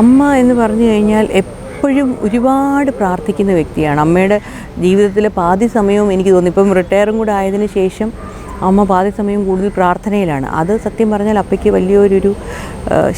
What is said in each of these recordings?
അമ്മ എന്ന് പറഞ്ഞു കഴിഞ്ഞാൽ എപ്പോഴും ഒരുപാട് പ്രാർത്ഥിക്കുന്ന വ്യക്തിയാണ്. അമ്മയുടെ ജീവിതത്തിലെ പാതി സമയവും എനിക്ക് തോന്നി ഇപ്പം റിട്ടയറും കൂടെ ആയതിനു ശേഷം അമ്മ പാതി സമയം കൂടുതൽ പ്രാർത്ഥനയിലാണ്. അത് സത്യം പറഞ്ഞാൽ അപ്പയ്ക്ക് വലിയൊരു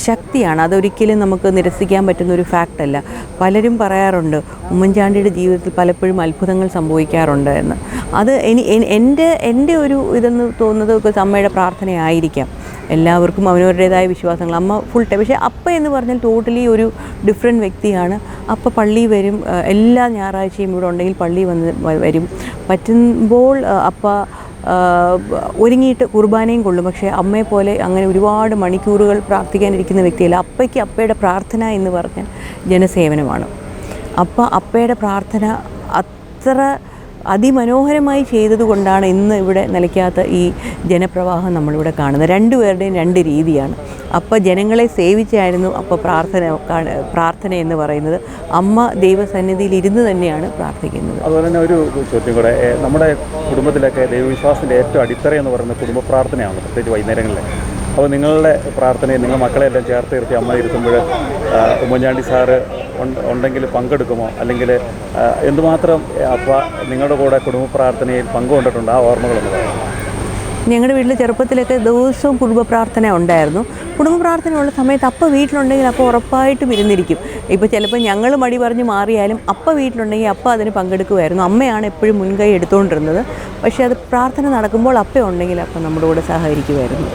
ശക്തിയാണ്. അതൊരിക്കലും നമുക്ക് നിരസിക്കാൻ പറ്റുന്ന ഒരു ഫാക്റ്റല്ല പലരും പറയാറുണ്ട് ഉമ്മൻചാണ്ടിയുടെ ജീവിതത്തിൽ പലപ്പോഴും അത്ഭുതങ്ങൾ സംഭവിക്കാറുണ്ട് എന്ന്. അത് എനി എന്റെ എന്റെ ഒരു ഇതെന്ന് തോന്നുന്നത് അമ്മയുടെ പ്രാർത്ഥനയായിരിക്കാം. എല്ലാവർക്കും അവനവരുടേതായ വിശ്വാസങ്ങൾ. അമ്മ ഫുൾ ടൈം പക്ഷേ അപ്പ എന്ന് പറഞ്ഞാൽ ടോട്ടലി ഒരു ഡിഫറെന്റ് വ്യക്തിയാണ്. അപ്പ പള്ളി വരും എല്ലാ ഞായറാഴ്ചയും ഇവിടെ ഉണ്ടെങ്കിൽ പള്ളി വന്ന് വരും. പറ്റുമ്പോൾ അപ്പ ഒരുങ്ങിയിട്ട് കുർബാനയും കൊള്ളും. പക്ഷേ അമ്മയെ പോലെ അങ്ങനെ ഒരുപാട് മണിക്കൂറുകൾ പ്രാർത്ഥിക്കാനിരിക്കുന്ന വ്യക്തിയല്ല. അപ്പയ്ക്ക് അപ്പയുടെ പ്രാർത്ഥന എന്ന് പറഞ്ഞാൽ ജനസേവനമാണ്. അപ്പ അപ്പയുടെ പ്രാർത്ഥന അത്ര അതിമനോഹരമായി ചെയ്തതുകൊണ്ടാണ് ഇന്ന് ഇവിടെ നിലയ്ക്കാത്ത ഈ ജനപ്രവാഹം നമ്മളിവിടെ കാണുന്നത്. രണ്ടുപേരുടെയും രണ്ട് രീതിയാണ്. അപ്പോൾ ജനങ്ങളെ സേവിച്ചായിരുന്നു അപ്പോൾ പ്രാർത്ഥന പ്രാർത്ഥന എന്ന് പറയുന്നത്. അമ്മ ദൈവസന്നിധിയിൽ ഇരുന്ന് തന്നെയാണ് പ്രാർത്ഥിക്കുന്നത്. അതുപോലെ തന്നെ ഒരു ചോദ്യം കൂടെ നമ്മുടെ കുടുംബത്തിലൊക്കെ ദൈവവിശ്വാസത്തിന്റെ ഏറ്റവും അടിത്തറ എന്ന് പറയുന്നത് കുടുംബ പ്രാർത്ഥനയാണ് പ്രത്യേകിച്ച് വൈകുന്നേരങ്ങളിൽ അപ്പോൾ നിങ്ങളുടെ പ്രാർത്ഥനയെ നിങ്ങൾ മക്കളെല്ലാം ചേർത്ത് നിർത്തി അമ്മ ഇരുത്തുമ്പോൾ ഉമ്മൻചാണ്ടി സാറ് ഉണ്ടെങ്കിൽ പങ്കെടുക്കുമോ? അല്ലെങ്കിൽ എന്തുമാത്രം അപ്പ നിങ്ങളുടെ കൂടെ കുടുംബ പ്രാർത്ഥനയിൽ പങ്കുകൊണ്ടിട്ടുണ്ട് ആ ഓർമ്മകളൊന്നും ഞങ്ങളുടെ വീട്ടിൽ ചെറുപ്പത്തിലൊക്കെ ദിവസവും കുടുംബ പ്രാർത്ഥന ഉണ്ടായിരുന്നു. കുടുംബ പ്രാർത്ഥന ഉള്ള സമയത്ത് അപ്പം വീട്ടിലുണ്ടെങ്കിൽ അപ്പോൾ ഉറപ്പായിട്ടും ഇരുന്നിരിക്കും. ഇപ്പോൾ ചിലപ്പോൾ ഞങ്ങൾ മടി പറഞ്ഞ് മാറിയാലും അപ്പ വീട്ടിലുണ്ടെങ്കിൽ അപ്പ അതിന് പങ്കെടുക്കുമായിരുന്നു. അമ്മയാണ് എപ്പോഴും മുൻകൈ എടുത്തുകൊണ്ടിരുന്നത്. പക്ഷേ അത് പ്രാർത്ഥന നടക്കുമ്പോൾ അപ്പം ഉണ്ടെങ്കിൽ അപ്പം നമ്മുടെ കൂടെ സഹകരിക്കുമായിരുന്നു.